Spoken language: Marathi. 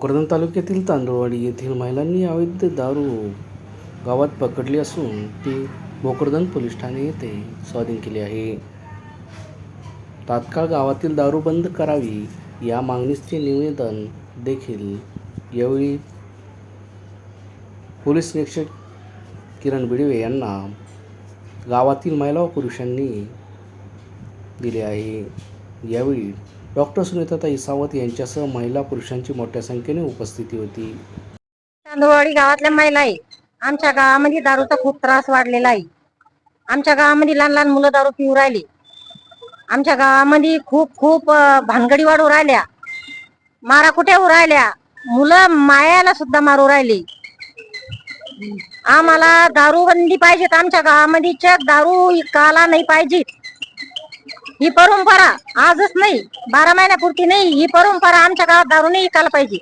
भोकरदन तालुक्यातील तांदळवाडी येथील महिलांनी अवैध दारू गावात पकडली असून ती भोकरदन पोलीस ठाणे येथे स्वाधीन केली आहे. तात्काळ गावातील दारू बंद करावी या मागणीचे निवेदन देखील यावेळी पोलीस निरीक्षक किरण बिडवे यांना गावातील महिला व पुरुषांनी दिले आहे. यावेळी डॉक्टर सुनीताताई सावंत यांच्यासह महिला पुरुषांची मोठ्या संख्येने उपस्थिती होती. तांदूळवाडी गावातल्या महिला आहे आमच्या गावामध्ये दारूचा खूप त्रास वाढलेला आहे. आमच्या गावामध्ये लहान लहान मुलं दारू पिऊ राहिली. आमच्या गावामध्ये खूप खूप भानगडी वाढू राहिल्या. मारा कुठे होऊ राहिल्या? मुलं मायाला सुद्धा मारू राहिली. आम्हाला दारू बंदी पाहिजेत. आमच्या गावामध्ये चक दारू काला नाही पाहिजे ही परंपरा आजच नाही बारा महिन्यापुरती नाही ही परंपरा आमच्या गावात दारू नाही विकायला पाहिजे.